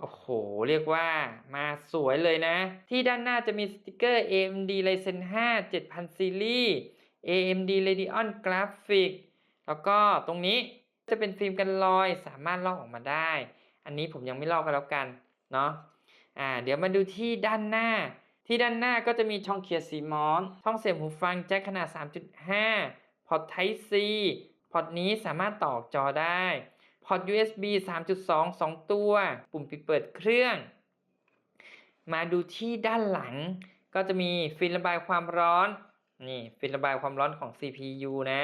โอ้โห เรียกว่ามาสวยเลยนะ ที่ด้านหน้าจะมีสติกเกอร์ AMD Ryzen 5 7000 Series AMD Radeon Graphics แล้วก็ตรงนี้จะเป็นฟิล์มกันรอยสามารถลอกออกมาได้ อันนี้ผมยังไม่ลอกกันแล้วกันเนาะอ่าเดี๋ยวมาดูที่ด้านหน้า ที่ด้านหน้าก็จะมีช่องเคียร์ซีมอน ช่องเสียบหูฟังแจ็คขนาด 3.5 พอร์ต Type C พอร์ตนี้สามารถต่อจอได้ พอร์ต USB 3.2 2 ตัว ปุ่มปิดเปิดเครื่อง มาดูที่ด้านหลัง ก็จะมีฟิล์มระบายความร้อน นี่ฟิล์มระบายความร้อนของ CPU นะ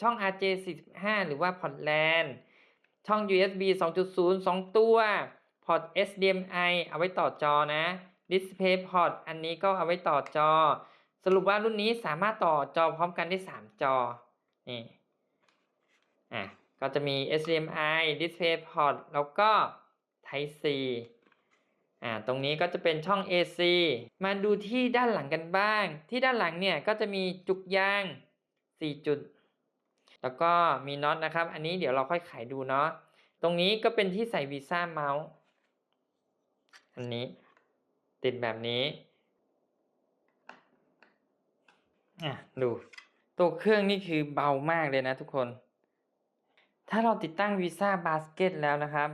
ช่อง RJ45 หรือว่าพอร์ต LAN ช่อง USB 2.0 2 ตัว พอร์ต HDMI เอาไว้ต่อจอนะ Display Port อันนี้ก็เอาไว้ต่อจอ สรุปว่ารุ่นนี้สามารถต่อจอพร้อมกันได้ 3 จอ นี่ ก็จะมี HDMI Display Port แล้วก็ Type C อ่าตรงนี้ก็จะเป็นช่อง AC มาดูที่ด้านหลังกันบ้าง ที่ด้านหลังเนี่ยก็จะมีจุกยาง 4 จุด แล้วก็มีน็อตนะครับ อันนี้เดี๋ยวเราค่อยไขดูเนาะตรงนี้ก็เป็นที่ใส่วีซ่าเมาส์อันนี้ ติดแบบนี้อะดู ตัวเครื่องนี่คือเบามากเลยนะทุกคน ถ้าเราติดตั้งวีซ่าบาสเกตแล้วนะครับ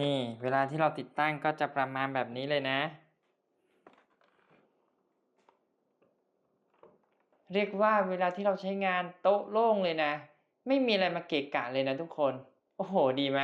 นี่เวลาที่เราติดตั้งก็จะประมาณแบบนี้เลยนะ เรียกว่าเวลาที่เราใช้งานโต๊ะโล่งเลยนะ ไม่มีอะไรมาเกะกะเลยนะทุกคน โอ้โหดีไหม